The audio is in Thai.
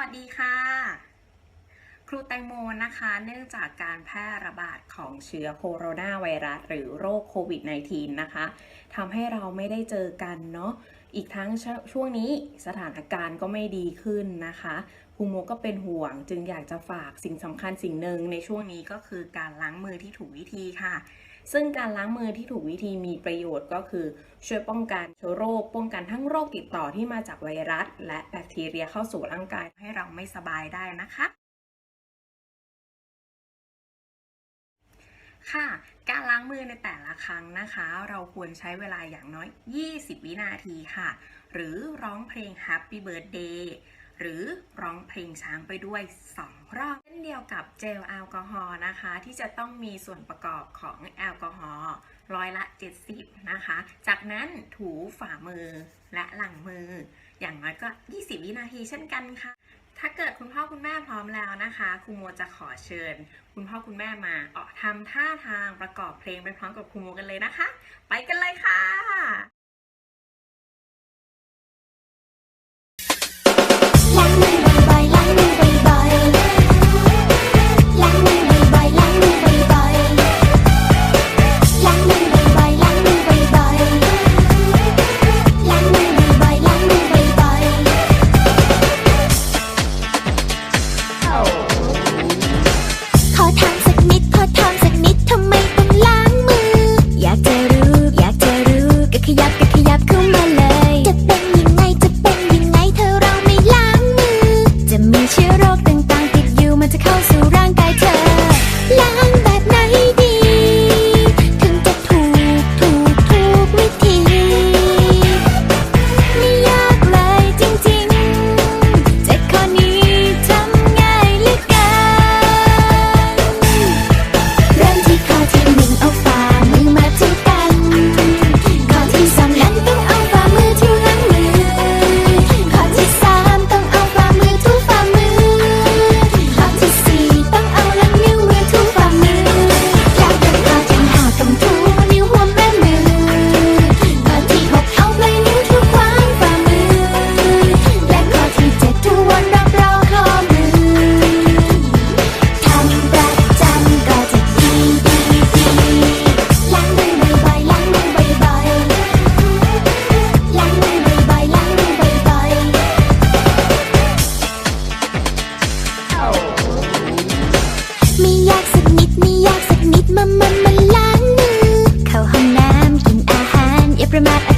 วัสดีค่ะ ครูแตงโมนะคะ เนื่องจากการแพร่ระบาดของเชื้อโคโรนาไวรัสหรือโรคโควิด -19 นะคะทำให้เราไม่ได้เจอกันเนาะอีกทั้งชช่วงนี้สถานการณ์ก็ไม่ดีขึ้นนะคะครูโมก็เป็นห่วงจึงอยากจะฝากสิ่งสำคัญสิ่งหนึ่งในช่วงนี้ก็คือการล้างมือที่ถูกวิธีค่ะ ซึ่งการล้างมือที่ถูกวิธีมีประโยชน์ก็คือ ช่วยป้องกันเชื้อโรค ป้องกันทั้งโรคติดต่อที่มาจากไวรัส และแบคทีเรียเข้าสู่ร่างกายให้เราไม่สบายได้นะคะค่ะ การล้างมือในแต่ละครั้งนะคะ เราควรใช้เวลาอย่างน้อย 20 วินาทีค่ะ หรือร้องเพลง Happy Birthday หรือร้องเพลงช้างไปด้วย 2 รอบ เช่นเดียวกับเจลแอลกอฮอล์นะคะ ที่จะต้องมีส่วนประกอบของแอลกอฮอล์ร้อยละ 70 นะคะ จากนั้นถูฝ่ามือและหลังมือ อย่างน้อยก็ 20 วินาทีเช่นกันค่ะ ถ้าเกิดคุณพ่อคุณแม่พร้อมแล้วนะคะครูโมจะขอเชิญ คุณพ่อคุณแม่มาออกทำท่าทางประกอบเพลงไปพร้อมกับครูโมกันเลยนะคะ ไปกันเลยค่ะ โลกต่างๆติดอยู่มันจะเข้าสู่ diplomat